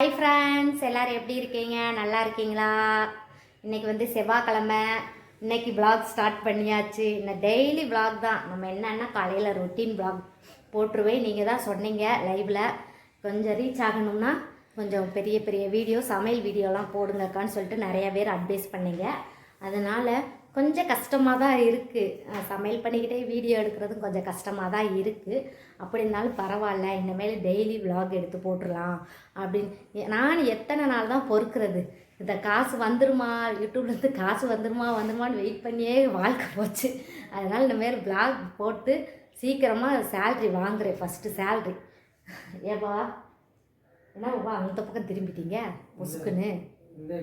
Hi friends எல்லோரும் எப்படி இருக்கீங்க? நல்லா இருக்கீங்களா? இன்னைக்கு வந்து செவ்வாய்க்கிழமை. இன்னைக்கு vlog ஸ்டார்ட் பண்ணியாச்சு. இன்னும் டெய்லி vlog தான். நம்ம என்னென்னா காலையில் ரொட்டீன் vlog போட்டுருவேன். நீங்கள் தான் சொன்னீங்க லைவில் கொஞ்சம் ரீச் ஆகணும்னா கொஞ்சம் பெரிய பெரிய வீடியோ சமையல் வீடியோலாம் போடுங்கக்கான்னு சொல்லிட்டு நிறைய பேர் அட்வைஸ் பண்ணீங்க. அதனால் கொஞ்சம் கஷ்டமாக தான் இருக்குது சமையல் பண்ணிக்கிட்டே வீடியோ எடுக்கிறதும் கொஞ்சம் கஷ்டமாக தான் இருக்குது அப்படி இருந்தாலும் பரவாயில்ல இனிமேல் டெய்லி vlog எடுத்து போட்டுடலாம் அப்படின்னு. நான் எத்தனை நாள் தான் பொறுக்கிறது? இந்த காசு வந்துருமா? யூடியூப்லேருந்து காசு வந்துருமா வந்துருமான்னு வெயிட் பண்ணியே வாழ்க்கை போச்சு. அதனால் இனிமேல் vlog போட்டு சீக்கிரமாக சேல்ரி வாங்குறேன் ஃபஸ்ட்டு சேல்ரி ஏப்பா என்ன பாப்பா அந்த பக்கம் திரும்பிட்டீங்க? முசுக்குன்னு இந்த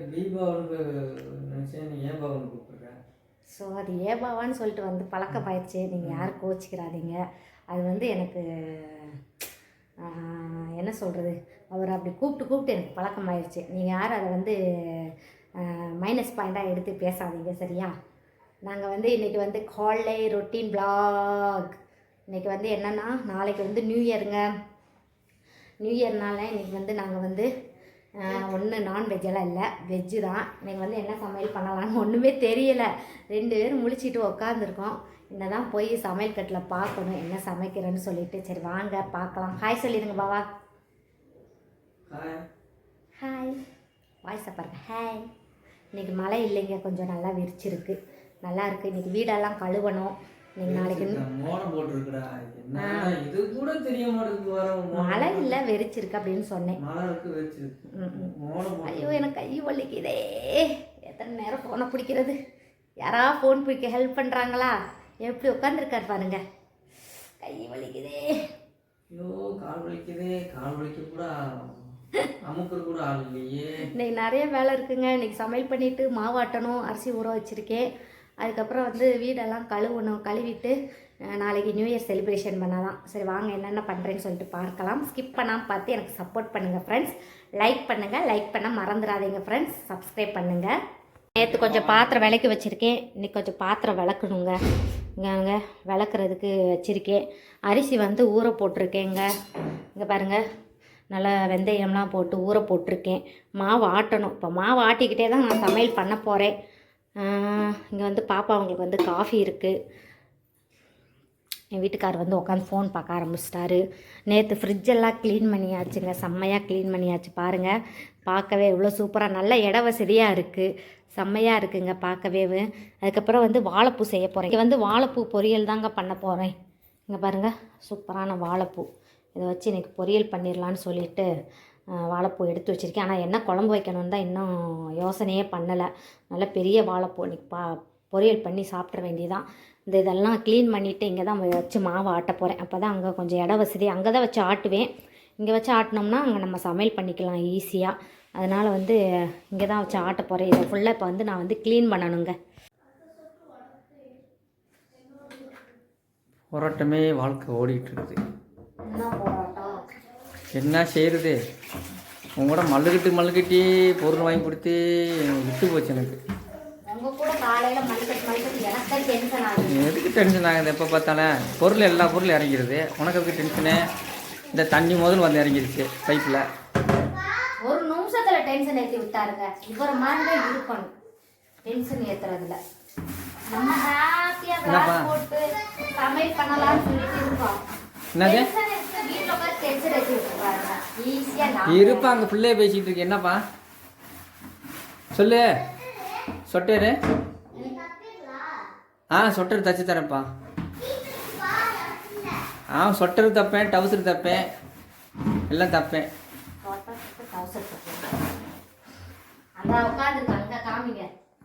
நினச்சேன் நீ ஏன் பாவன் ஸோ அது ஏபாவான்னு சொல்லிட்டு வந்து பழக்கமாயிடுச்சு நீங்கள் யாரும் கோச்சிக்கிறாதீங்க அது வந்து எனக்கு என்ன சொல்கிறது அவர் அப்படி கூப்பிட்டு கூப்பிட்டு எனக்கு பழக்கமாயிடுச்சு நீங்கள் யாரும் அதை வந்து மைனஸ் பாயிண்ட்டாக எடுத்து பேசாதீங்க சரியா? நாங்கள் வந்து இன்றைக்கி வந்து காலை ரொட்டீன் vlog. இன்றைக்கி வந்து என்னென்னா நாளைக்கு வந்து நியூ இயருங்க நியூ இயர்னால இன்றைக்கி வந்து நாங்கள் வந்து ஒன்று நான்வெஜ்ஜெல்லாம் இல்லை. வெஜ்ஜு தான். இன்றைக்கி வந்து என்ன சமையல் பண்ணலாம்னு ஒன்றுமே தெரியலை. ரெண்டு பேரும் முழிச்சிட்டு உக்காந்துருக்கோம். இன்னதான் போய் சமையல் கட்டில் பார்க்கணும். என்ன சமைக்கிறேன்னு சொல்லிட்டு. சரி வாங்க பார்க்கலாம். ஹாய் சொல்லிடுங்க பாவா. ஹாய் ஹாய் வாய்ஸை பாருங்க. ஹாய் இன்னைக்கு மழை இல்லைங்க. கொஞ்சம் நல்லா விரிச்சிருக்கு. நல்லா இருக்கு. இன்னைக்கு வீடெல்லாம் கழுவணும். மழை இல்லை வெறிச்சிருக்கு அப்படின்னு சொன்னேன். ஐயோ எனக்கு கை வலிக்குதே. எத்தனை நேரம் ஃபோனை பிடிக்கிறது? யாரா ஃபோன் பிடிக்க ஹெல்ப் பண்ணுறாங்களா எப்படி உட்காந்துருக்காரு பாருங்க. கை வலிக்குதே. ஐயோ கால் வலிக்குதே. கால் வலிக்க கூட இன்னைக்கு நிறைய வேலை இருக்குங்க. இன்னைக்கு சமையல் பண்ணிட்டு மாவாட்டணும் அரிசி ஊற வச்சுருக்கேன். அதுக்கப்புறம் வந்து வீடெல்லாம் கழுவணும் கழுவிட்டு நாளைக்கு நியூ இயர் செலிப்ரேஷன் பண்ணலாம் சரி வாங்க என்னென்ன பண்ணுறேன்னு சொல்லிட்டு பார்க்கலாம். ஸ்கிப் பண்ணாமல் பார்த்து எனக்கு சப்போர்ட் பண்ணுங்கள் ஃப்ரெண்ட்ஸ் லைக் பண்ணுங்கள் லைக் பண்ண மறந்துடாதீங்க ஃப்ரெண்ட்ஸ் சப்ஸ்கிரைப் பண்ணுங்கள் நேற்று கொஞ்சம் பாத்திரம் விளக்கி வச்சுருக்கேன். இன்னைக்கு கொஞ்சம் பாத்திரம் விளக்கணுங்க. இங்கே விளக்குறதுக்கு வச்சுருக்கேன். அரிசி வந்து ஊற போட்டிருக்கேங்க. இங்கே பாருங்கள் நல்லா வெந்தயம்லாம் போட்டு ஊற போட்டிருக்கேன். மாவு ஆட்டணும். இப்போ மாவு ஆட்டிக்கிட்டே தான் நான் சமையல் பண்ண போகிறேன் இங்கே வந்து பாப்பா அவங்களுக்கு வந்து காஃபி இருக்குது என் வீட்டுக்கார் வந்து உட்காந்து ஃபோன் பார்க்க ஆரம்பிச்சிட்டாரு. நேற்று ஃப்ரிட்ஜெல்லாம் க்ளீன் பண்ணியாச்சுங்க. செம்மையாக க்ளீன் பண்ணியாச்சு பாருங்கள் பார்க்கவே இவ்வளோ சூப்பராக நல்ல இட வசதியாக இருக்குது செம்மையாக இருக்குங்க பார்க்கவே. அதுக்கப்புறம் வந்து வாழைப்பூ செய்ய போகிறேன் இங்கே வந்து வாழைப்பூ பொரியல் தாங்க பண்ண போகிறேன் இங்கே பாருங்கள் சூப்பரான வாழைப்பூ. இதை வச்சு எனக்கு பொரியல் பண்ணிடலான்னு சொல்லிட்டு வாழைப்பூ எடுத்து வச்சுருக்கேன். ஆனால் என்ன குழம்பு வைக்கணும்னு தான் இன்னும் யோசனையே பண்ணலை. நல்ல பெரிய வாழைப்பூ இன்னைக்கு பா பொரியல் பண்ணி சாப்பிட்ற வேண்டியதான் இந்த இதெல்லாம் க்ளீன் பண்ணிவிட்டு இங்கே தான் வச்சு மாவு ஆட்ட போகிறேன் அப்போ தான் அங்கே கொஞ்சம் இட வசதி. அங்கே தான் வச்சு ஆட்டுவேன். இங்கே வச்சு ஆட்டினோம்னா அங்கே நம்ம சமையல் பண்ணிக்கலாம் ஈஸியாக அதனால் வந்து இங்கே தான் வச்சு ஆட்ட போகிறேன் இதை ஃபுல்லாக இப்போ வந்து நான் வந்து க்ளீன் பண்ணணுங்க. போராட்டமே வாழ்க்கை ஓடிட்டு இருக்குது. என்ன போராட்டம் என்ன செய்யறது? உங்க கூட மல்லுக்கட்டு மல்லுக்கட்டி பொருள் வாங்கி கொடுத்து விட்டு போச்சு எனக்கு. எதுக்கு டென்ஷன் ஆகுது? எப்போ பார்த்தாலும் பொருள் எல்லா பொருளும் இறங்கிடுது உனக்கு எதுக்கு டென்ஷனு இந்த தண்ணி முதல் வந்து இறங்கிருச்சு பைப்பில் ஒரு நிமிஷத்துல டென்ஷன் ஏற்றி விட்டாருங்க. இவர மாதிரி தான் இருக்கணும். டென்ஷன் ஏத்துறதுல. நம்ம ஹாப்பியா என்னப்பா? போட்டு சமையல் பண்ணலாம்னு சொல்லிட்டு இருக்கோம். என்னது? இருப்பா அங்கே பிள்ளைய பேசிக்கிட்டு இருக்கு. என்னப்பா? சொல்லு. சொட்டேரு. ஆ சொட்டர் தச்சு தரேன்ப்பா. ஆ சொட்டர் தப்பேன் டவுசர் தப்பேன். எல்லாம் தப்பேன்.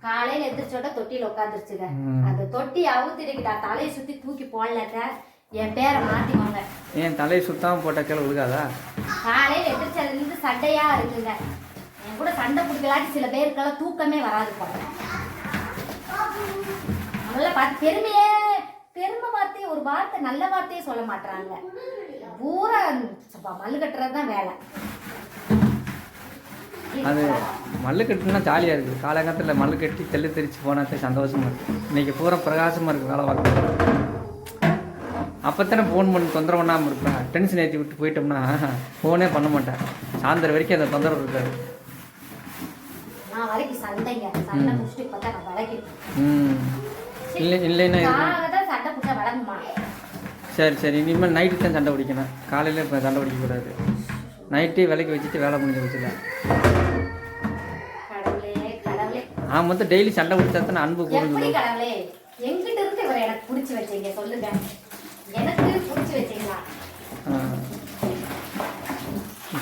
காலையில எந்திரிச்சோட தொட்டியில உட்காந்துருச்சுங்க அந்த தொட்டி அவுத்திருக்கிட்டா தலையை சுத்தி தூக்கி போடலங்க. என் பேரை மாத்திக்கோங்க. ஏன் தலையை சுத்தாமல் போட்ட கீழே விழுகாதா காலையில எந்திரிச்சதுல இருந்து சண்டையா இருக்குங்க. என் கூட சண்டை பிடிக்கலாட்டி சில பேருக்கெல்லாம் தூக்கமே வராது போல. நம்மள பார்த்து பெருமையே பெருமை வார்த்தையை ஒரு வார்த்தை நல்ல வார்த்தையே சொல்ல மாட்டாங்க பூரா மல்லு கட்டுறது தான் வேலை. அது மல்லு கட்டுனா ஜாலியாக இருக்குது. காலகாலத்தில் மல்லு கட்டி தெள்ளு தெரிச்சு போனால் சந்தோஷமாக இருக்குது இன்றைக்கி பூரா பிரகாசமாக இருக்குது வேலை பார்க்க அப்போ தானே ஃபோன் பண்ணி தொந்தரவு பண்ணாமல் இருப்பேன். டென்ஷன் ஏற்றி விட்டு போயிட்டோம்னா ஃபோனே பண்ண மாட்டேன். சாயந்தரம் வரைக்கும் அந்த தொந்தரவு இருக்காது. இல்லை இல்லைன்னா சரி சரி. இனிமேல் நைட்டு தான் சண்டை பிடிக்கணும். காலையில் இப்போ சண்டை பிடிக்கக்கூடாது. நைட்டே விலைக்கு வச்சுட்டு வேலை முடிஞ்ச கடவுளே நான் மொத்தம் டெய்லி சண்டை பிடிச்சா தான் அன்பு கூடுதல் எங்கிட்ட இருந்து இவரை எனக்கு பிடிச்சி வச்சீங்க சொல்லுங்க எனக்கு பிடிச்சி வச்சீங்களா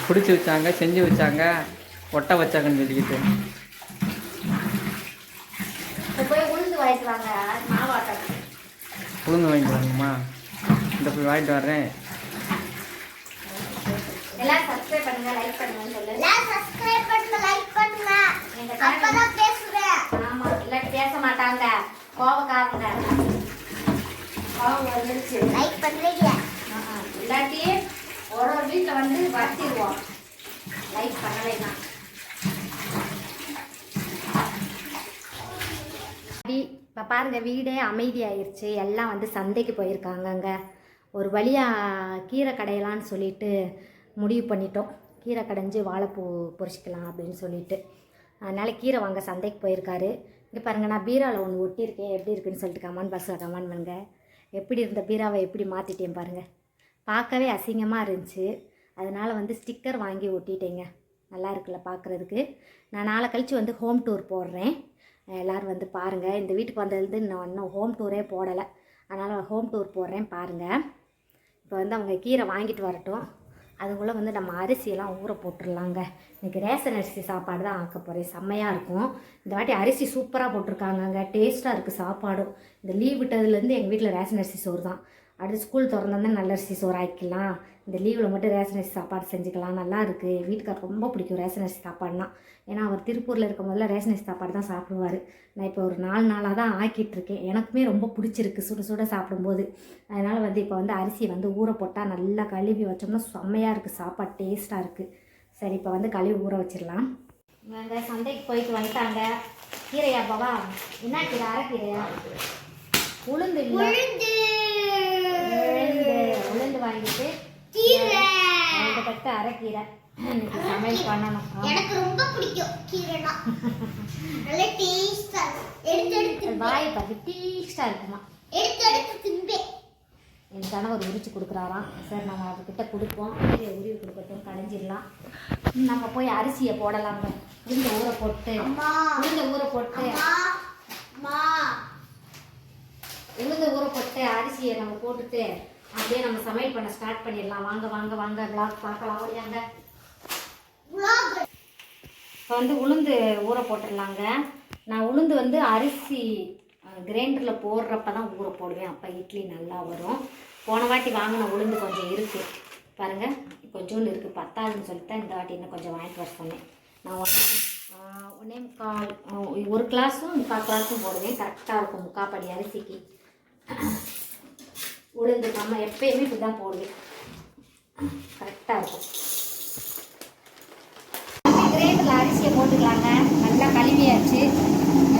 பிடிச்சி வச்சாங்க செஞ்சு வச்சாங்க ஒட்ட வச்சாங்கன்னு சொல்லிக்கிட்டு இப்ப போய் உளுந்து வாங்கிட்டு வாங்க மாவாட்டம் உளுந்து வாங்கிட்டு வரணுமா இந்த போய் வாங்கிட்டு வர்றேன் எல்லாம் சப்ஸ்கிரைப் பண்ணுங்க லைக் பண்ணுங்கன்னு சொல்லு எல்லாம் subscribe பண்ணுங்க, பண்ணுங்க. அப்பதான் பேசுவேன். ஆமா இல்லாட்டி பேச மாட்டாங்க கோபக்காரங்க கோபம் வந்துருச்சு பண்றீங்க. ஆஹா. இல்லாட்டி ஒரு ஒரு வீட்டில் வந்து வத்திடுவோம். லைட் பண்ணலைன்னா இப்போ பாருங்க வீடே அமைதியாயிருச்சு. எல்லாம் வந்து சந்தைக்கு போயிருக்காங்கங்க. ஒரு வழியாக கீரை கடையலான்னு சொல்லிட்டு முடிவு பண்ணிட்டோம். கீரை கடைஞ்சி வாழைப்பூ பொறிச்சிக்கலாம் அப்படின்னு சொல்லிட்டு. அதனால் கீரை வாங்க சந்தைக்கு போயிருக்காரு. இங்கே பாருங்க நான் பீராவில் ஒன்று ஒட்டியிருக்கேன். எப்படி இருக்குன்னு சொல்லிட்டு கமான் பாக்ஸில் கமான் பண்ணுங்க. எப்படி இருந்த பீராவை எப்படி மாற்றிட்டேன் பாருங்கள் பார்க்கவே அசிங்கமாக இருந்துச்சு. அதனால் வந்து ஸ்டிக்கர் வாங்கி ஒட்டிட்டேங்க. நல்லா இருக்குல்ல பார்க்குறதுக்கு. நான் நாளை கழித்து வந்து ஹோம் டூர் போடுறேன். எல்லோரும் வந்து பாருங்கள் இந்த வீட்டுக்கு வந்ததுலேருந்து நான் இன்னும் ஹோம் டூரே போடலை. அதனால் ஹோம் டூர் போடுறேன் பாருங்கள் இப்போ வந்து அவங்க கீரை வாங்கிட்டு வரட்டும். அதுக்குள்ளே வந்து நம்ம அரிசியெல்லாம் ஊற போட்டுடலாங்க. இன்றைக்கி ரேஷன் அரிசி சாப்பாடு தான் ஆக்க போகிறேன் செம்மையாக இருக்கும். இந்த வாட்டி அரிசி சூப்பராக போட்டிருக்காங்கங்க. டேஸ்ட்டாக இருக்குது சாப்பாடும். இந்த லீவ் விட்டதுலேருந்து எங்கள் வீட்டில் ரேஷன் அரிசி சோறு தான். அடுத்து ஸ்கூல் திறந்தோன்னா நல்ல அரிசி சோறு ஆக்கிக்கலாம் இந்த லீவில் மட்டும் ரேஷன் அரிசி சாப்பாடு செஞ்சுக்கலாம். நல்லா இருக்குது வீட்டுக்கார் ரொம்ப பிடிக்கும் ரேஷன் அரிசி சாப்பாடுனா. ஏன்னா அவர் திருப்பூரில் இருக்கும் ரேஷன் அரிசி சாப்பாடு தான் சாப்பிடுவார். நான் இப்போ ஒரு நாலு நாளாக தான் ஆக்கிட்டுருக்கேன் எனக்குமே ரொம்ப பிடிச்சிருக்கு சுட சுட சாப்பிடும்போது. அதனால் வந்து இப்போ வந்து அரிசியை வந்து ஊற போட்டால் நல்லா கழுவி வச்சோம்னா செம்மையாக இருக்குது சாப்பாடு டேஸ்ட்டாக இருக்குது சரி இப்போ வந்து கழுவி ஊற வச்சிடலாம். இவங்க சந்தைக்கு போயிட்டு வந்துட்டாங்க. கீரையா பாவா என்ன கீரை? அரைக்கீரையா? உளுந்து இல்லை உளுந்து உளுந்து. வாங்கிட்டு கீரை. அரைக்கீரை. சமையல் பண்ணணும். எனக்கு ரொம்ப பிடிக்கும் கீரைனா நல்ல டேஸ்டா எடுத்து எடுத்து. வாயை பார்த்து டேஸ்ட்டாக இருக்குமா? எடுத்து எடுத்து திம்பேன் என் கணவர் உரிச்சு கொடுக்குறாராம். சரி நம்ம அவர்கிட்ட கொடுப்போம். கீரையை உருவி கொடுக்கட்டும். கடைஞ்சிடலாம். நம்ம போய் அரிசியை போடலாங்க. உளுந்த ஊற போட்டு. அம்மா. உளுந்த ஊற போட்டு. உளுந்த ஊற போட்டு அரிசியை நம்ம போட்டுட்டு அப்படியே நம்ம சமையல் பண்ண ஸ்டார்ட் பண்ணிடலாம். வாங்க வாங்க வாங்க. விளாக் பார்க்கலாம். ஓடியாங்க. இப்போ வந்து உளுந்து ஊற போட்டுடலாங்க. நான் உளுந்து வந்து அரிசி கிரைண்டரில் போடுறப்ப தான் ஊற போடுவேன். அப்போ இட்லி நல்லா வரும். போன வாட்டி வாங்கின உளுந்து கொஞ்சம் இருக்குது பாருங்கள் கொஞ்சோண்டு இருக்குது பத்தாதுன்னு சொல்லிட்டு தான் இந்த வாட்டி இன்னும் கொஞ்சம் வாங்கிட்டு வர சொன்னேன். நான் ஒன்றே முக்கால் ஒரு கிளாஸும் முக்கால் கிளாஸும் போடுவேன். கரெக்டாக இருக்கும் முக்கால் படி அரிசிக்கு. உளுந்து நம்ம எப்பயுமே இப்படி தான் போடுவேன் கரெக்டாக இருக்கும் கிரேட்டரில் அரிசியை போட்டுக்கலாங்க. நல்லா கழுவியாச்சு.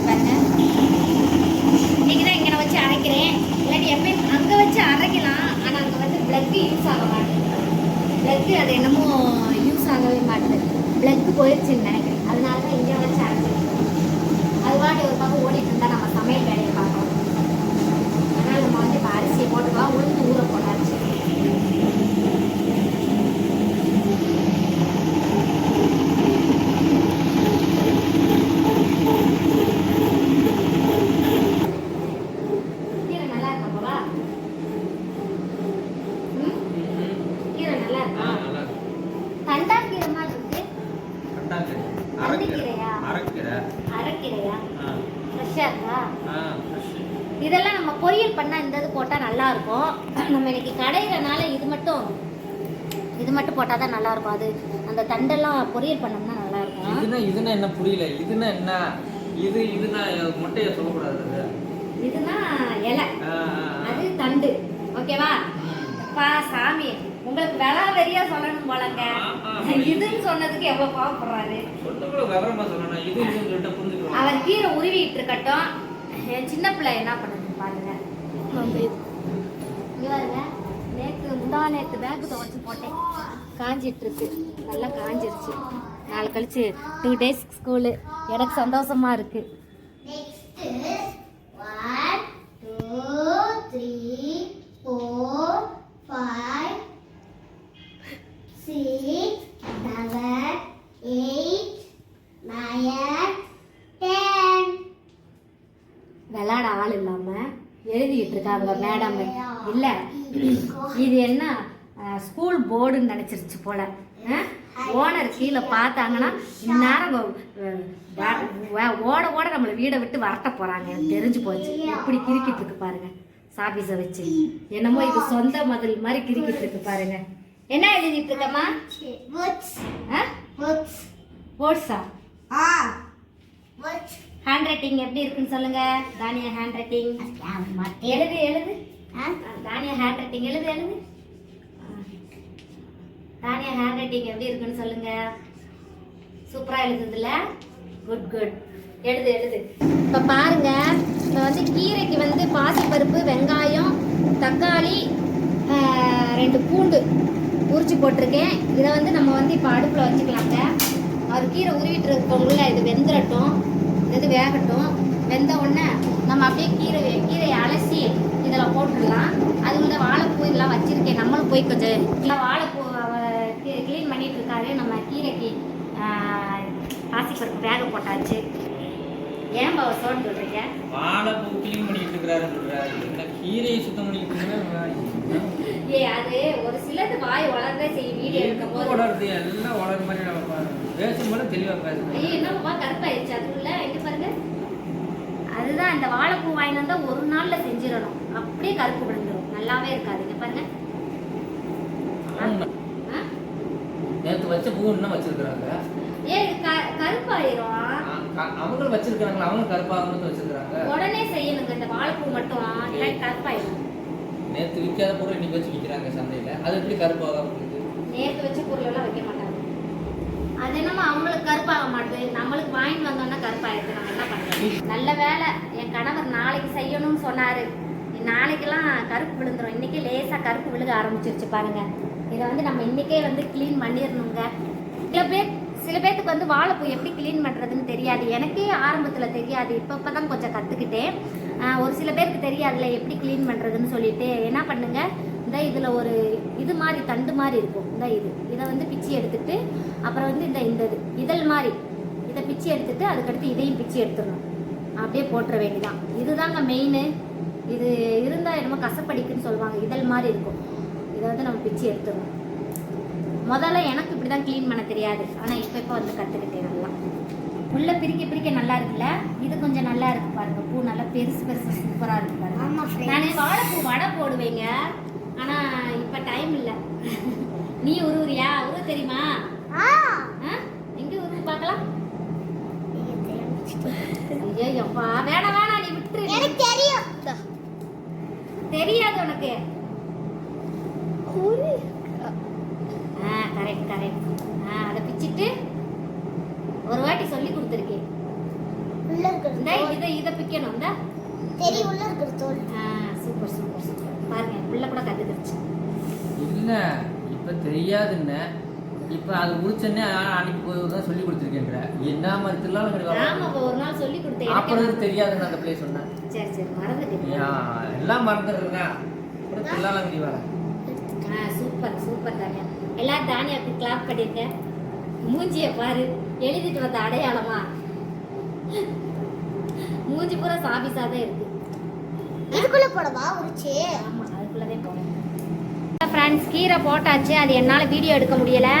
பாருங்க. இன்னைக்கு தான் இங்கே வச்சு அரைக்கிறேன். இல்லாட்டி எப்பயும் அங்கே வச்சு அரைக்கலாம். ஆனால் அங்கே வந்து ப்ளக்கு யூஸ் ஆக மாட்டேங்குது. ப்ளக்கு அது என்னமோ யூஸ் ஆகவே மாட்டேங்குது. ப்ளக்கு போயிடுச்சுன்னு நினைக்கிறேன். அதனால தான் இங்கே வச்சு அரைச்சிருக்கேன் அது வாட்டி ஒரு பக்கம் ஓடிட்டு இருந்தால் நம்ம சமையல் கிடையாது பார்க்கணும் அதனால் நம்ம வந்து இப்போ அரிசியை போட்டுக்கலாம் உளுந்து ஊற போட்டாச்சு கீரை நல்லா இருக்கா ம் கீரை நல்லா இருக்கா தண்டா கீரை மாதிரி இருக்கு அரைக்கீரையா? அரைக்கீரை அரைக்கீரையா ஃப்ரெஷ்ஷாக இருக்கா. இதெல்லாம் நம்ம பொரியல் பண்ணால் இந்த இது போட்டால் நல்லா இருக்கும். நம்ம இன்னைக்கு கடையிறனால இது மட்டும் இது மட்டும் போட்டால் தான் நல்லா இருக்கும். அது அந்த தண்டெல்லாம் பொரியல் பண்ணோம்னா நல்லா இருக்கும். இதுனா இதுனா என்ன புரியல? இதுனா என்ன? இது இதுனா முட்டையை சொல்லக்கூடாது. இதுனா இலை. அது தண்டு. ஓகேவா? அப்பா சாமி. உங்களுக்கு விலை வெறியா சொல்லணும் போலங்க. இதுன்னு சொன்னதுக்கு எவ்வளவு கோவப்படுறாரு? அவர் கீரை உருவிட்டு இருக்கட்டும். என் சின்ன பிள்ளை என்ன பண்ணுது பாருங்க. பாருங்க. நேத்து முந்தா நேத்து பேக் துவைச்சு போட்டேன். காஞ்சிட்டு இருக்கு நல்லா காஞ்சிருச்சு. நாளை கழிச்சு டூ டேஸ் ஸ்கூலு எனக்கு சந்தோஷமா இருக்கு. இல்ல. இது என்ன ஸ்கூல் போர்டுன்னு நினைச்சிருச்சு போல. ஓனர் கீழே பார்த்தாங்கன்னா இந்நேரம் ஓட ஓட நம்மளை வீடை விட்டு வரட்ட போறாங்க. எனக்கு தெரிஞ்சு போச்சு. எப்படி கிரிக்கிட்டு இருக்கு பாருங்க. சாபீஸை வச்சு. என்னமோ இது சொந்த மதில் மாதிரி கிரிக்கிட்டு இருக்கு பாருங்க. என்ன எழுதிட்டு இருக்கம்மா? Books. ஹேண்ட் ரைட்டிங் எப்படி இருக்குன்னு சொல்லுங்க. தானியா ஹேண்ட் ரைட்டிங் எழுது எழுது? தானியா ஹேண்ட் ரைட்டிங் எழுது எழுது. தானியா ஹேண்ட் ரைட்டிங் எப்படி இருக்குன்னு சொல்லுங்க. சூப்பராக எழுதுதுல குட் குட் எழுது எழுது. இப்போ பாருங்க. இப்போ வந்து கீரைக்கு வந்து பாசிப்பருப்பு வெங்காயம் தக்காளி ரெண்டு பூண்டு உரிச்சு போட்டிருக்கேன். இதை வந்து நம்ம வந்து இப்போ அடுப்பில் வச்சுக்கலாங்க அவர் கீரை உருவிட்டு இருக்கவங்கள இது வெந்துடட்டும் இது வேகட்டும். வெந்த உடனே நம்ம அப்படியே கீரை கீரையை அலசி இதில் போட்டுடலாம் அது வந்து வாழைப்பூ இதெல்லாம் வச்சுருக்கேன். நம்மளும் போய் கொஞ்சம் இல்லை வாழைப்பூ க்ளீன் பண்ணிட்டு இருக்காரு நம்ம கீரைக்கு ஆஹ், பாசிப்பருப்பு வேக போட்டாச்சு. ஏன் பாவ சோன்னு சொல்கிறீங்க வாழைப்பூ க்ளீன் பண்ணிட்டு இருக்கிறாரு கீரையை சுத்தம் பண்ணிட்டு. ஏ அது ஒரு சிலது வாய் வளர்ந்தே செய்யும். வீடியோ எடுக்கும் போது வளருது எல்லாம் வளர மாதிரி நம்ம. பேசும்போது தெளிவா பேசுறேன் ஐயோ என்னப்பா கருப்பாயிருச்சு அதுக்குள்ள எங்க அதுதான் இந்த வாழைப்பூ வாங்கிட்டு வந்தா ஒரு நாள்ல செஞ்சிடணும். அப்படியே கருப்பு விழுந்துரும். நல்லாவே இருக்காது. இங்க பாருங்க? நேற்று வச்ச பூ இன்னும் வச்சிருக்கிறாங்க. ஏ இது க- கருப்பாயிரும். அவங்களும் வச்சிருக்காங்களா அவங்க கருப்பாக வச்சிருக்காங்க உடனே செய்யணுங்க. இந்த வாழைப்பூ மட்டும். கருப்பாயிரும். நேற்று விற்காத பொருள் இன்னைக்கு வச்சு விற்கிறாங்க சந்தையில. அது எப்படி கருப்பாக நேத்து வச்ச பொருள் எல்லாம் வைக்க மாட்டாங்க. அது என்னமோ அவங்களுக்கு கருப்பாக மாட்டுது. நம்மளுக்கு வாங்கிட்டு வந்தோம்னா கருப்பாயிருக்கு நம்ம என்ன பண்றது? நல்ல வேலை. என் கணவர் நாளைக்கு செய்யணும்னு சொன்னார். நாளைக்கெல்லாம் கருப்பு விழுந்துரும். இன்னைக்கே லேசாக கருப்பு விழுக ஆரம்பிச்சிருச்சு பாருங்க. இதை வந்து நம்ம இன்றைக்கே வந்து க்ளீன் பண்ணிடணுங்க. சில பேர் சில பேர்த்துக்கு வந்து வாழைப்பூ எப்படி க்ளீன் பண்ணுறதுன்னு தெரியாது. எனக்கே ஆரம்பத்தில் தெரியாது. இப்போ இப்போ தான் கொஞ்சம் கற்றுக்கிட்டேன் ஒரு சில பேருக்கு தெரியாதுல்ல எப்படி க்ளீன் பண்ணுறதுன்னு சொல்லிட்டு. என்ன பண்ணுங்கள் இந்த இதில் ஒரு இது மாதிரி தண்டு மாதிரி இருக்கும். இந்த இது. இதை வந்து பிச்சு எடுத்துட்டு அப்புறம் வந்து இந்த இந்த இது. இதழ் மாதிரி. இதை பிச்சு எடுத்துட்டு அதுக்கடுத்து இதையும் பிச்சு எடுத்துடணும். அப்படியே போட்டுற வேண்டியதான் இதுதாங்க மெயின் இது இருந்தால் என்னமோ கசப்படிக்குன்னு சொல்லுவாங்க. இதழ் மாதிரி இருக்கும். இதை வந்து நம்ம பிச்சு எடுத்துடணும். முதல்ல எனக்கு இப்படி தான் க்ளீன் பண்ண தெரியாது. ஆனால் இப்போ இப்போ வந்து கற்றுக்கிட்டேன் நல்லா. உள்ள பிரிக்க பிரிக்க நல்லா இருக்குல்ல? இது கொஞ்சம் நல்லா இருக்கு பாருங்க. பூ நல்லா பெருசு பெருசு சூப்பராக இருக்கு பாருங்க. நான் வாழைப்பூ வடை போடுவேங்க. ஆனால் இப்போ டைம் இல்லை. நீ உருவுறியா? உருவ தெரியுமா? எங்கே உருவு பார்க்கலாம். ஐயோ அப்பா வேணாம் வேணாம் நீ விட்டுரு. எனக்கு தெரியும். தெரியாது உனக்கு. ஆ கரெக்ட் கரெக்ட் ஆ அதை பிச்சிட்டு ஒரு வாட்டி சொல்லி கொடுத்துருக்கேன். உள்ள இருக்கிற இந்த தோல். இதை இதை பிக்கணும். இந்த. தெரியும் உள்ள இருக்கிற தோல். ஆ. சூப்பர் சூப்பர் சூப்பர் பாருங்க புள்ள கூட கற்றுக்கிடுச்சு இல்ல இப்ப தெரியாதுன்னு இப்ப அது முடிச்சோடனே அன்னைக்கு போய் தான் சொல்லி கொடுத்துருக்கேன்ற. என்ன மாதிரி திருவிழா ஆமா அப்ப ஒரு நாள் சொல்லி கொடுத்தேன். அப்புறம் தெரியாதுன்னு அந்த பிள்ளை சொன்னேன். சரி சரி மறந்துட்டேன். எல்லாம் மறந்துடுறேங்க. அப்புறம் வர ஆ சூப்பர் சூப்பர் தானியா. எல்லாரும் தானியாவுக்கு கிளாப் பண்ணிருக்க மூஞ்சிய பாரு. எழுதிட்டு வந்த அடையாளமா? மூஞ்சி பூரா சாபிஸா தான் இருக்கு. இதுக்குள்ள போடவா உரிச்சு ஆமா அதுக்குள்ளதே போகணும் ஃப்ரெண்ட்ஸ் கீரை போட்டாச்சு. அது என்னால் வீடியோ எடுக்க முடியலை.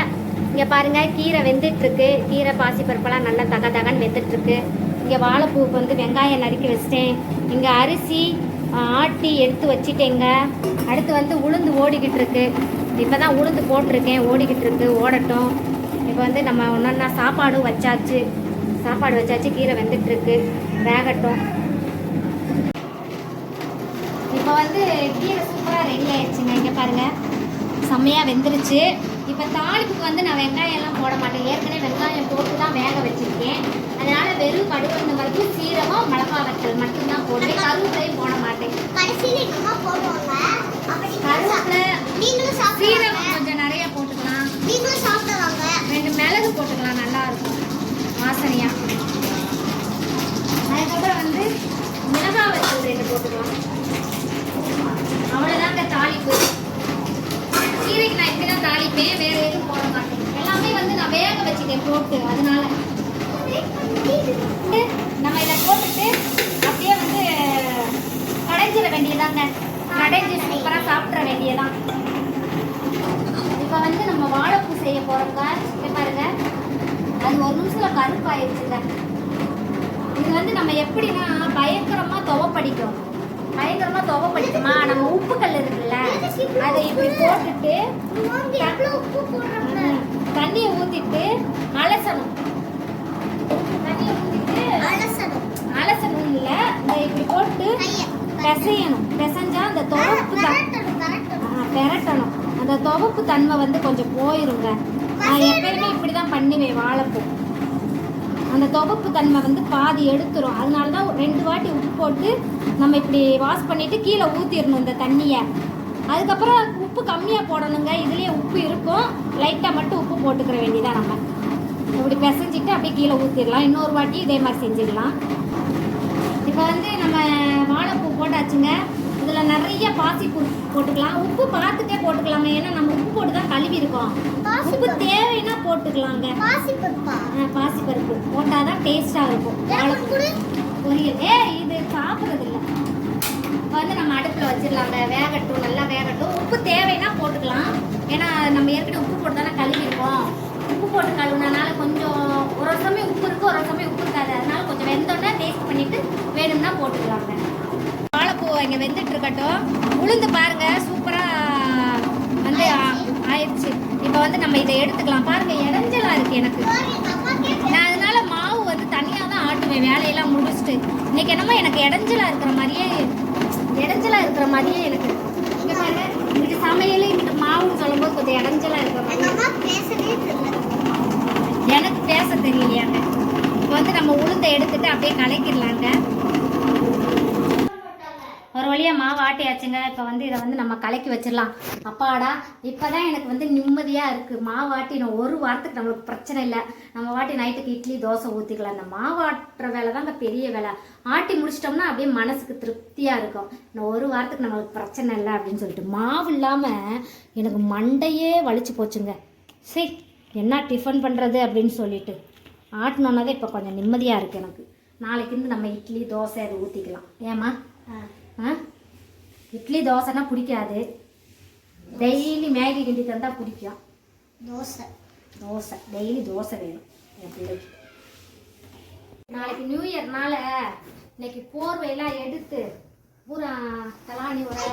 இங்கே பாருங்கள் கீரை வெந்துட்டுருக்கு. கீரை பாசிப்பருப்பெல்லாம் நல்லா தக தகன்னு வெந்துட்டுருக்கு. இங்கே வாழைப்பூவுக்கு வந்து வெங்காயம் நறுக்கி வச்சிட்டேன். இங்கே அரிசி ஆட்டி எடுத்து வச்சிட்டேங்க. அடுத்து வந்து உளுந்து ஓடிக்கிட்டு இருக்கு இப்போ தான் உளுந்து போட்டிருக்கேன். ஓடிக்கிட்டு இருக்கு ஓடட்டும். இப்போ வந்து நம்ம ஒன்றா சாப்பாடும் வச்சாச்சு. சாப்பாடு வச்சாச்சு கீரை வெந்துட்டுருக்கு. வேகட்டும். இப்போ வந்து கீரை சூப்பராக ரெடி ஆயிடுச்சுங்க. இங்கே பாருங்க. செம்மையாக வெந்துருச்சு. இப்போ தாளிப்புக்கு வந்து நான் வெங்காயம் எல்லாம் போட மாட்டேன். ஏற்கனவே வெங்காயம் போட்டு தான் வேக வச்சிருக்கேன். அதனால வெறும் கடுகு வரைக்கும் சீரகம் மிளகா வத்தல் மட்டும்தான் போடுவேன். கருவேப்பிலையும் போட மாட்டேன். கருவேப்பிலை சீரகம் சாப்பிடுவாங்க கொஞ்சம் நிறைய போட்டுக்கலாம் நீங்களும் சாப்பிடுவாங்க போட்டு அதனால. நம்ம இதை போட்டுட்டு அப்படியே வந்து கடைஞ்சிட வேண்டியதாங்க. கடைஞ்சி சூப்பராக சாப்பிட்ற வேண்டியதான். இப்போ வந்து நம்ம வாழைப்பூ செய்ய போகிறோங்க பாருங்க. அது ஒரு நிமிஷத்தில் கருப்பாயிருச்சுங்க. இது வந்து நம்ம எப்படின்னா பயங்கரமாக துவப்படிக்கும் பயங்கரமாக துவப்படிக்குமா நம்ம உப்புக்கல் இருக்குல்ல. அதை இப்படி போட்டுட்டு தண்ணியை ஊற்றிட்டு அலசணும். தண்ணியை ஊற்றிட்டு அலசணும். அலசணும் இல்லை இந்த இப்படி போட்டு பிசையணும். பிசைஞ்சா அந்த துவப்பு பெரட்டணும் அந்த துவப்பு தன்மை வந்து கொஞ்சம் போயிருங்க. நான் எப்பயுமே இப்படி தான் பண்ணுவேன் வாழைப்பூ. அந்த துவப்பு தன்மை வந்து பாதி எடுத்துரும். அதனால தான் ரெண்டு வாட்டி உப்பு போட்டு நம்ம இப்படி வாஷ் பண்ணிட்டு கீழே ஊற்றிடணும் இந்த தண்ணியை. அதுக்கப்புறம் உப்பு கம்மியாக போடணுங்க. இதுலேயே உப்பு இருக்கும். லைட்டாக மட்டும் உப்பு போட்டுக்கிற வேண்டியதான் நம்ம. இப்படி பிசைஞ்சிட்டு அப்படியே கீழே ஊற்றிடலாம் இன்னொரு வாட்டி இதே மாதிரி செஞ்சிடலாம். இப்போ வந்து நம்ம வாழைப்பூ போட்டாச்சுங்க. இதில் நிறைய பாசிப்பூ போட்டுக்கலாம். உப்பு பார்த்துட்டே போட்டுக்கலாங்க ஏன்னா நம்ம உப்பு போட்டு தான் கழுவி இருக்கோம் உப்பு தேவைன்னா போட்டுக்கலாங்க. பாசிப்பருப்பு? போட்டால் தான் டேஸ்ட்டாக இருக்கும். பொரியல். ஏ இது சாப்பிட்றது வந்து நம்ம அடுப்பில் வச்சிடலாங்க வேகட்டும் நல்லா வேகட்டும். உப்பு தேவைன்னா போட்டுக்கலாம். ஏன்னா நம்ம ஏற்கனவே உப்பு போட்டு தானே கழுவிருக்கோம் உப்பு போட்டு கழுவுனனால கொஞ்சம் ஒரு சமயம் உப்பு இருக்கு ஒரு சமயம் உப்பு இருக்காது. அதனால கொஞ்சம் வெந்தோடனே டேஸ்ட் பண்ணிட்டு வேணும்னா போட்டுக்கலாங்க. வாழைப்பூ இங்கே வெந்துட்டு இருக்கட்டும். உளுந்து பாருங்க சூப்பராக வந்து ஆயிடுச்சு. இப்போ வந்து நம்ம இதை எடுத்துக்கலாம். பாருங்க இடைஞ்சலாக இருக்கு எனக்கு. நான் அதனால மாவு வந்து தனியாக தான் ஆட்டுவேன். வேலையெல்லாம் முடிச்சுட்டு. இன்னைக்கு என்னமோ எனக்கு இடைஞ்சலாக இருக்கிற மாதிரியே இடைஞ்சலா இருக்கிற மாதிரியே எனக்கு இங்க பாருங்க இங்கிட்டு சமையல் இங்கிட்டு மாவுன்னு சொல்லும்போது கொஞ்சம் இடைஞ்சலா இருக்கிற மாதிரி எனக்கு பேச தெரியலையாங்க. இப்போ வந்து நம்ம உளுந்தை எடுத்துட்டு அப்படியே கலக்கிடலாங்க. வழியாக மாவு ஆட்டியாச்சுங்க. இப்போ வந்து இதை வந்து நம்ம கலக்கி வச்சிடலாம். அப்பாடா இப்போ தான் எனக்கு வந்து நிம்மதியாக இருக்குது மாவு ஆட்டி நான் ஒரு வாரத்துக்கு நம்மளுக்கு பிரச்சனை இல்லை. நம்ம வாட்டி நைட்டுக்கு இட்லி தோசை ஊற்றிக்கலாம் இந்த மாவு ஆட்டுற வேலை தாங்க பெரிய வேலை. ஆட்டி முடிச்சிட்டோம்னா அப்படியே மனசுக்கு திருப்தியாக இருக்கும். இன்னும் ஒரு வாரத்துக்கு நம்மளுக்கு பிரச்சனை இல்லை அப்படின்னு சொல்லிட்டு. மாவு இல்லாமல் எனக்கு மண்டையே வலிச்சு போச்சுங்க. சரி என்ன டிஃபன் பண்ணுறது அப்படின்னு சொல்லிட்டு. ஆட்டினோன்னதே இப்போ கொஞ்சம் நிம்மதியாக இருக்குது எனக்கு. நாளைக்கு இருந்து நம்ம இட்லி தோசை அதை ஊற்றிக்கலாம் ஏம்மா? ஆ. இட்லி தோசைனா பிடிக்காது. டெய்லி மேகி கிண்டி தந்தால் பிடிக்கும். தோசை. தோசை. டெய்லி தோசை வேணும் என் பிள்ளைக்கு. நாளைக்கு நியூ இயர்னால இன்னைக்கு போர்வையெல்லாம் எடுத்து பூரா தலாணி உரை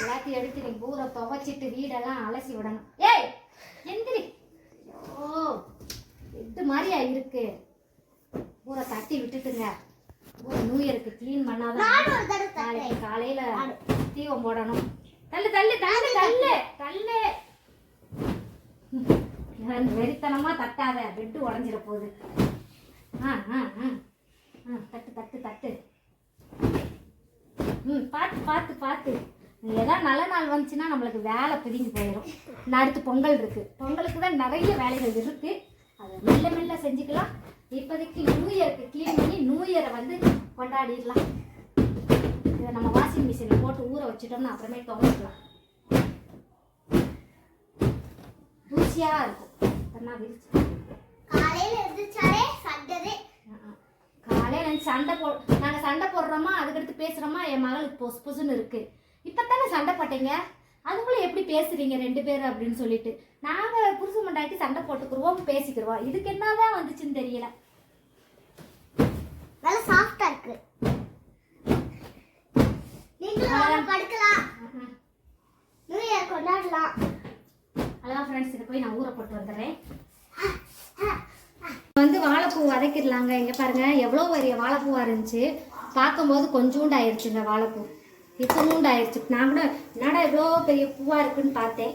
எல்லாத்தையும் எடுத்து இன்னைக்கு பூரா துவைச்சிட்டு வீடெல்லாம் அலசி விடணும். ஏய் எந்திரி. ஓ எட்டு மாதிரியா இருக்கு? பூரா தட்டி விட்டுட்டுங்க. நியூ இயருக்கு க்ளீன் தடவை நாளைக்கு காலையில தீபம் போடணும். தள்ளு தள்ளு தள்ளு தள்ளு தள்ளு. நான் வெறித்தனமா தட்டாத. பெட்டு உடஞ்சிட போகுது. ஆ ஆ தட்டு தட்டு தட்டு. ம் பார்த்து பார்த்து பார்த்து ஏதாவது நல்ல நாள் வந்துச்சுன்னா நம்மளுக்கு வேலை பிரிஞ்சு போயிடும் இன்னும் அடுத்து பொங்கல் இருக்கு. பொங்கலுக்கு தான் நிறைய வேலைகள் இருக்கு. அதை மெல்ல மெல்ல செஞ்சுக்கலாம். இப்போதைக்கு நியூ இயருக்கு க்ளீன் பண்ணி நியூ இயரை வந்து கொண்டாடிடலாம். இதை நம்ம வாஷிங் மிஷினில் போட்டு ஊற வச்சுட்டோம்னா அப்புறமே துவைக்கலாம். தூசியாக இருக்கும். அதெல்லாம் விரிச்சு காலையில எந்திரிச்சாலே சண்டதே. காலையில் சண்டை போ நாங்கள் சண்டை போடுறோமா அதுக்கடுத்து பேசுகிறோமா என் மகளுக்கு பொசு பொசுன்னு இருக்கு. இப்போ தானே சண்டை போட்டீங்க? அதுக்குள்ளே எப்படி பேசுறீங்க ரெண்டு பேரும் அப்படின்னு சொல்லிட்டு. நாங்கள் புருஷ மண்டாட்டி சண்டை போட்டுக்குருவோம் பேசிக்கிருவோம். இதுக்கு என்னதான் வந்துச்சுன்னு தெரியல. நல்லா சாஃப்டா இருக்கு. நீங்களும் படுக்கலாம். நியூ இயர் கொண்டாடலாம். அதான் ஃப்ரெண்ட்ஸ் இதை போய் நான் ஊற போட்டு வந்துடுறேன். வந்து வாழைப்பூ வதக்கிடலாங்க. இங்கே பாருங்க எவ்வளோ பெரிய வாழைப்பூவாக இருந்துச்சு. பார்க்கும்போது கொஞ்சூண்டு ஆயிடுச்சுங்க வாழைப்பூ. இத்தனூண்டு ஆயிடுச்சு நான் கூட என்னடா இவ்வளோ பெரிய பூவாக இருக்குன்னு பார்த்தேன்.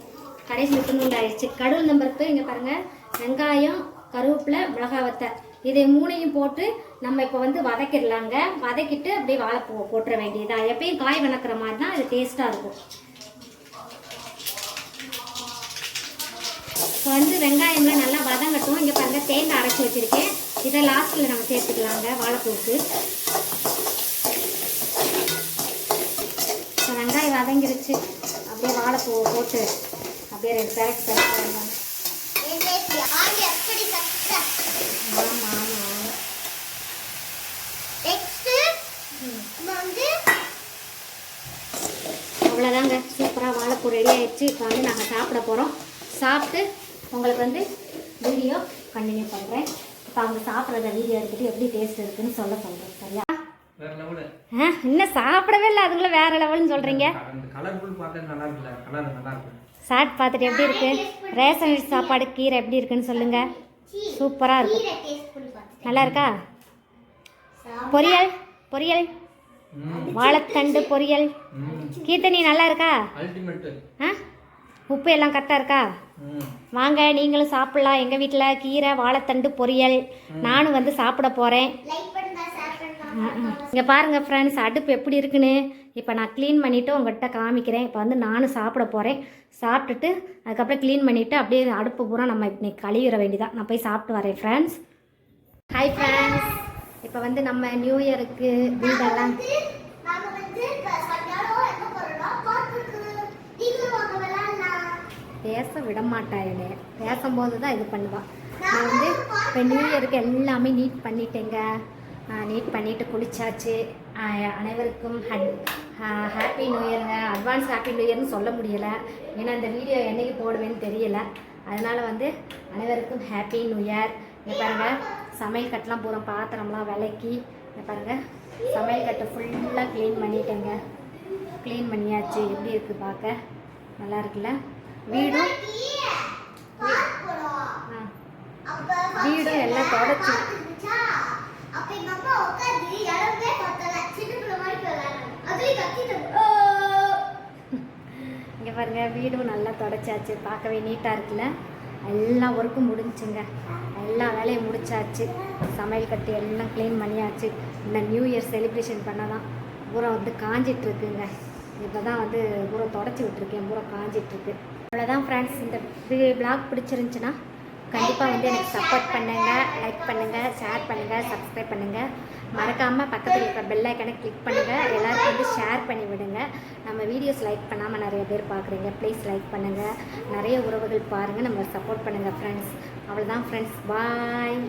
கடைசி துணுண்டு ஆயிடுச்சு கடவுள் நம்பருக்கு இங்கே பாருங்கள் வெங்காயம் கருவேப்பிலை மிளகா வத்தை. இதை மூணையும் போட்டு நம்ம இப்போ வந்து வதக்கிடலாங்க. வதக்கிட்டு அப்படியே வாழைப்பூவை போட்டுற வேண்டியதா. எப்பயும் காய் வணக்கிற மாதிரி தான் அது டேஸ்ட்டாக இருக்கும். இப்போ வந்து வெங்காயம்லாம் நல்லா வதங்கட்டும். இங்கே பாருங்கள் தேங்காய் அரைச்சி வச்சிருக்கேன். இதை லாஸ்ட்டில் நம்ம சேர்த்துக்கலாங்க வாழைப்பூக்கு இப்போ வெங்காயம் வதங்கிருச்சு. அப்படியே வாழைப்பூவை போட்டு அப்படியே ரெண்டு பேருக்கு அவ்வளோதாங்க சூப்பராக வாழைப்பூ ரெடி ஆகிடுச்சு இப்போ வந்து நாங்கள் சாப்பிட போகிறோம் சாப்பிட்டு உங்களுக்கு வந்து வீடியோ கண்டினியூ பண்ணுறேன் இப்போ அவங்க சாப்பிட்றத வீடியோ எடுத்துகிட்டு எப்படி டேஸ்ட் இருக்குதுன்னு சொல்ல சொல்கிறேன் இன்னும் சாப்பிடவே இல்லை அதுக்குள்ளே வேறு லெவல்னு சொல்கிறீங்க சாட் பார்த்துட்டு எப்படி இருக்கு? ரேஷன் அரிசி சாப்பாடு கீரை எப்படி இருக்குன்னு சொல்லுங்க. சூப்பராக இருக்கும். நல்லா இருக்கா? பொரியல் பொரியல். வாழைத்தண்டு பொரியல். கீர்த்தனி நல்லா இருக்கா? ஆ? உப்பு எல்லாம் கரெக்டாக இருக்கா? வாங்க நீங்களும் சாப்பிட்லாம். எங்கள் வீட்டில் கீரை வாழைத்தண்டு பொரியல். நானும் வந்து சாப்பிட போகிறேன் இங்கே பாருங்கள் ஃப்ரெண்ட்ஸ் அடுப்பு எப்படி இருக்குன்னு? இப்போ நான் க்ளீன் பண்ணிவிட்டு உங்கள்கிட்ட காமிக்கிறேன். இப்போ வந்து நானும் சாப்பிட போகிறேன் சாப்பிட்டுட்டு அதுக்கப்புறம் க்ளீன் பண்ணிவிட்டு அப்படியே அடுப்பு பூரா நம்ம இன்னைக்கு கழுவிட வேண்டியதான் நான் போய் சாப்பிட்டு வரேன் ஃப்ரெண்ட்ஸ் ஹாய் ஃப்ரெண்ட்ஸ் இப்போ வந்து நம்ம நியூ இயருக்கு வீடெல்லாம் பேச விட பேசும்போது தான் இது பண்ணுவாள் நான் வந்து இப்போ நியூ இயருக்கு எல்லாமே நீட் பண்ணிட்டேங்க. நீட் பண்ணிவிட்டு குளிச்சாச்சு. ஆஹ் அனைவருக்கும் ஹாப்பி நியூ இயருங்க அட்வான்ஸ் ஹாப்பி நியூ இயர்னு சொல்ல முடியலை. ஏன்னா இந்த வீடியோ என்னைக்கு போடுவேன்னு தெரியல. அதனால் வந்து அனைவருக்கும் ஹாப்பி நியூ இயர் இங்கே பாருங்கள் சமையல் கட்டெலாம் பூரா பாத்திரம்லாம் விளக்கி இங்கே பாருங்கள் சமையல் கட்டை ஃபுல்லாக க்ளீன் பண்ணிட்டேங்க. க்ளீன் பண்ணியாச்சு. எப்படி இருக்குது பார்க்க நல்லா இருக்குல்ல? வீடும் வீடும் எல்லாம் தொடச்சி. அப்ப எங்க அம்மா உட்காந்து இடமே பார்த்தல சின்ன பிள்ளை மாதிரி அதுலயும் கத்திட்டு இங்கே பாருங்க வீடும் நல்லா தொடச்சாச்சு. பார்க்கவே நீட்டாக இருக்குல்ல? எல்லா ஒர்க்கும் முடிஞ்சுங்க. எல்லா வேலையும் முடிச்சாச்சு. சமையல் கட்டு எல்லாம் க்ளீன் பண்ணியாச்சு. இந்த நியூ இயர் செலிப்ரேஷன் பண்ண தான் பூரா வந்து காஞ்சிட்ருக்குங்க. இப்போ தான் வந்து பூரா தொடச்சி விட்ருக்கேன் பூரா காஞ்சிட்ருக்கு. அவ்வளோதான் ஃப்ரெண்ட்ஸ் இந்த பிளாக் பிடிச்சிருந்துச்சுன்னா கண்டிப்பாக வந்து எனக்கு சப்போர்ட் பண்ணுங்கள் லைக் பண்ணுங்கள் ஷேர் பண்ணுங்கள் சப்ஸ்கிரைப் பண்ணுங்கள் மறக்காமல் பக்கத்தில் இருக்கிற பெல் ஐக்கனை கிளிக் பண்ணுங்கள் எல்லாருக்கும் வந்து ஷேர் பண்ணி விடுங்க. நம்ம வீடியோஸ் லைக் பண்ணாமல் நிறைய பேர் பார்க்குறீங்க. ப்ளீஸ் லைக் பண்ணுங்கள் நிறைய உறவுகள் பாருங்கள் நம்ம சப்போர்ட் பண்ணுங்கள் ஃப்ரெண்ட்ஸ் அவ்வளோதான் ஃப்ரெண்ட்ஸ் பாய்